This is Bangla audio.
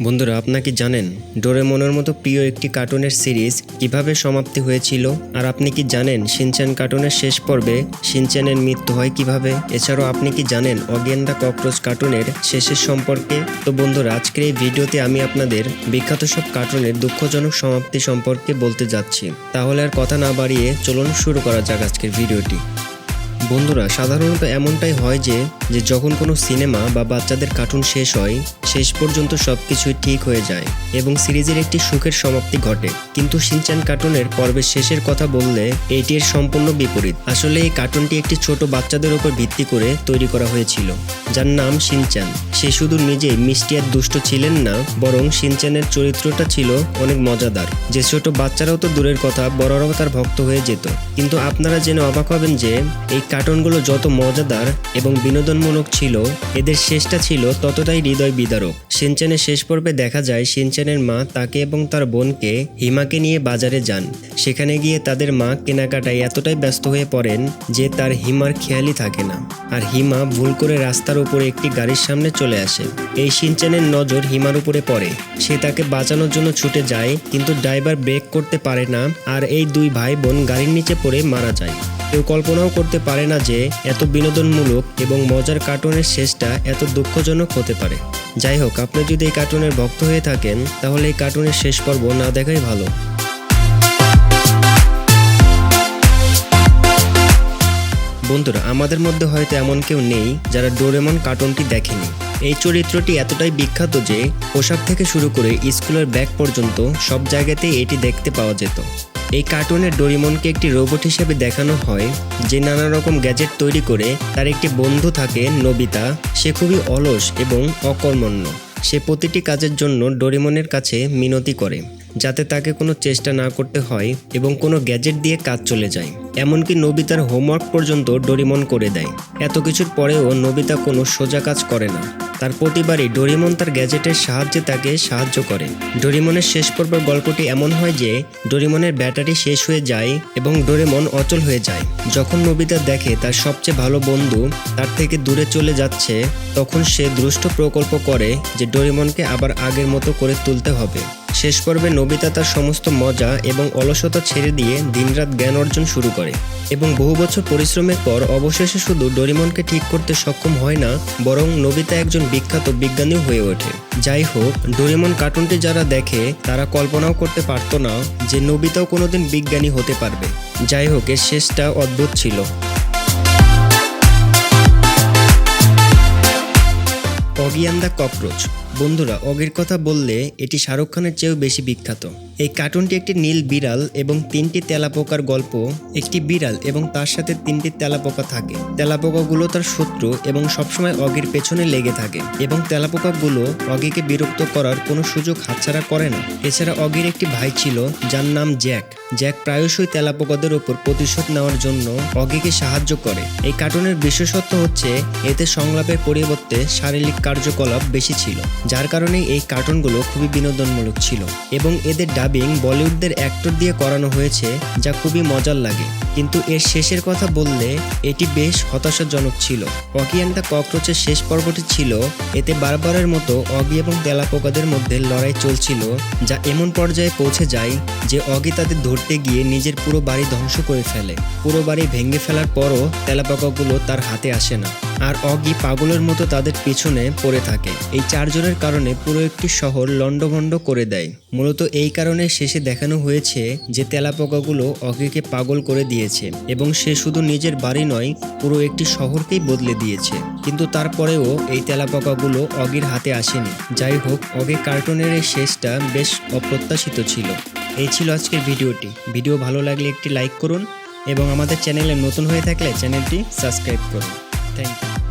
বন্ধুরা আপনি কি জানেন ডোরেমনের মতো প্রিয় একটি কার্টুনের সিরিজ কীভাবে সমাপ্তি হয়েছিল? আর আপনি কি জানেন শিনচ্যান কার্টুনের শেষ পর্বে শিনচ্যানের মৃত্যু হয় কীভাবে? এছাড়াও আপনি কি জানেন অগেন্ডা ককরোচ কার্টুনের শেষের সম্পর্কে? তো বন্ধুরা, আজকের এই ভিডিওতে আমি আপনাদের বিখ্যাত সব কার্টুনের দুঃখজনক সমাপ্তি সম্পর্কে বলতে যাচ্ছি। তাহলে আর কথা না বাড়িয়ে চলুন শুরু করা যাক আজকের ভিডিওটি। বন্ধুরা, সাধারণত এমনটাই হয় যে যে যখন কোনো সিনেমা বা বাচ্চাদের কার্টুন শেষ হয়, শেষ পর্যন্ত সবকিছুই ঠিক হয়ে যায় এবং সিরিজের একটি সুখের সমাপ্তি ঘটে। কিন্তু শিনচান কার্টুনের পর্বের শেষের কথা বললে, এটি এর সম্পূর্ণ বিপরীত। আসলে এই কার্টুনটি একটি ছোট বাচ্চাদের উপর ভিত্তি করে তৈরি করা হয়েছিল, যার নাম শিনচান সে শুধু নিজেই মিষ্টি আর দুষ্ট ছিলেন না, বরং শিনচানের চরিত্রটা ছিল অনেক মজাদার। যে ছোট বাচ্চারাও তো দূরের কথা, বড়রাও তার ভক্ত হয়ে যেত। কিন্তু আপনারা জেনে অবাক হবেন যে, এই কার্টুনগুলো যত মজাদার এবং বিনোদনমূলক ছিল, এদের শেষটা ছিল ততটাই হৃদয় বিদারক। সিনচানের শেষ পর্বে দেখা যায় সিনচানের মা তাকে এবং তার বোনকে হিমাকে নিয়ে বাজারে যান। সেখানে গিয়ে তাদের মা কেনাকাটায় এতটাই ব্যস্ত হয়ে পড়েন যে তার হিমার খেয়ালই থাকে না। আর হিমা ভুল করে রাস্তার উপরে একটি গাড়ির সামনে চলে আসে। এই সিনচানের নজর হিমার উপরে পড়ে। সে তাকে বাঁচানোর জন্য ছুটে যায়, কিন্তু ড্রাইভার ব্রেক করতে পারে না, আর এই দুই ভাই বোন গাড়ির নিচে পড়ে মারা যায়। কেউ কল্পনাও করতে পারে না যে এত বিনোদনমূলক এবং মজার কার্টুনের শেষটা এত দুঃখজনক হতে পারে। যাই হোক, আপনি যদি এই কার্টুনের ভক্ত হয়ে থাকেন, তাহলে এই কার্টুনের শেষ পর্ব না দেখাই ভালো। বন্ধুরা, আমাদের মধ্যে হয়তো এমন কেউ নেই যারা ডোরেমন কার্টুনটি দেখেনি। এই চরিত্রটি এতটাই বিখ্যাত যে পোশাক থেকে শুরু করে স্কুলের ব্যাগ পর্যন্ত সব জায়গাতেই এটি দেখতে পাওয়া যেত। এই কার্টুনের ডোরিমনকে একটি রোবট হিসেবে দেখানো হয়, যে নানা রকম গ্যাজেট তৈরি করে তার একটি বন্ধু থাকে, নবিতা। সে খুবই অলস এবং অকর্মণ্য। সে প্রতিটি কাজের জন্য ডোরিমনের কাছে মিনতি করে, যাতে তাকে কোনো চেষ্টা না করতে হয় এবং কোনো গ্যাজেট দিয়ে কাজ চলে যায়। এমনকি নবিতার হোমওয়ার্ক পর্যন্ত ডোরিমন করে দেয়। এত কিছুর পরেও নবিতা কোনো সোজা কাজ করে না। তার প্রতিবারই ডোরিমন তার গ্যাজেটের সাহায্যে তাকে সাহায্য করে। ডোরিমনের শেষ পর্বের গল্পটি এমন হয় যে, ডোরিমনের ব্যাটারি শেষ হয়ে যায় এবং ডোরেমন অচল হয়ে যায়। যখন নবিতা দেখে তার সবচেয়ে ভালো বন্ধু তার থেকে দূরে চলে যাচ্ছে, তখন সে দ্রুষ্ট প্রকল্প করে যে ডোরিমনকে আবার আগের মতো করে তুলতে হবে। শেষ পর্বে নবিতা তার সমস্ত মজা এবং অলসতা ছেড়ে দিয়ে দিনরাত জ্ঞান অর্জন শুরু করে। এবং বহু বছর পরিশ্রমের পর অবশেষে শুধু ডোরিমনকে ঠিক করতে সক্ষম হয় না, বরং নবিতা একজন বিখ্যাত বিজ্ঞানীও হয়ে ওঠে। যাই হোক, ডোরিমন কার্টুনটি যারা দেখে, তারা কল্পনাও করতে পারতো না যে নবিতাও কোনোদিন বিজ্ঞানী হতে পারবে। যাই হোক, এর শেষটা অদ্ভুত ছিল। Oggy and the cockroach. বন্ধুরা, অগির কথা বললে এটি শাহরুখ খানের চেয়েও বেশি বিখ্যাত। এই কার্টুনটি একটি নীল বিড়াল এবং তিনটি তেলাপোকার গল্প, একটি বিড়াল এবং তার সাথে তিনটি তেলাপোকা থাকে। তেলাপোকাগুলো তার শত্রু এবং সবসময় অগির পেছনে লেগে থাকে এবং তেলাপোকাগুলো অগিকে বিরক্ত করার কোনো সুযোগ হাতছাড়া করে না। এছাড়া অগির একটি ভাই ছিল, যার নাম জ্যাক। জ্যাক প্রায়শই তেলাপোকাদের ওপর প্রতিশোধ নেওয়ার জন্য অগিকে সাহায্য করে। এই কার্টুনের বিশেষত্ব হচ্ছে, এতে সংলাপের পরিবর্তে শারীরিক কার্যকলাপ বেশি ছিল। যার কারণে এই কার্টুনগুলো খুবই বিনোদনমূলক ছিল। এবং এদের ডাবিং বলিউডদের অ্যাক্টর দিয়ে করানো হয়েছে, যা খুবই মজার লাগে। কিন্তু এর শেষের কথা বললে, এটি বেশ হতাশাজনক ছিল। অগি অ্যান্ড দ্য ককরোচের শেষ পর্বটি ছিল, এতে বারবারের মতো অগি এবং তেলাপোকাদের মধ্যে লড়াই চলছিল, যা এমন পর্যায়ে পৌঁছে যায় যে অগি তাদের ধরতে গিয়ে নিজের পুরো বাড়ি ধ্বংস করে ফেলে। পুরো বাড়ি ভেঙে ফেলার পরও তেলাপোকাগুলো তার হাতে আসে না। আর অগি পাগলের মতো তাদের পিছনে পড়ে থাকে। এই চারজনের কারণে পুরো একটি শহর লণ্ডভণ্ড করে দেয়। মূলত এই কারণে শেষে দেখানো হয়েছে যে তেলাপোকাগুলো অগিকে পাগল করে দিয়েছে এবং সে শুধু নিজের বাড়ি নয়, পুরো একটি শহরকেই বদলে দিয়েছে। কিন্তু তারপরেও এই তেলাপোকাগুলো অগির হাতে আসেনি। যাই হোক, অগি কার্টুনের এই শেষটা বেশ অপ্রত্যাশিত ছিল। এই ছিল আজকের ভিডিওটি। ভিডিও ভালো লাগলে একটি লাইক করুন এবং আমাদের চ্যানেলে নতুন হয়ে থাকলে চ্যানেলটি সাবস্ক্রাইব করুন। Thank you.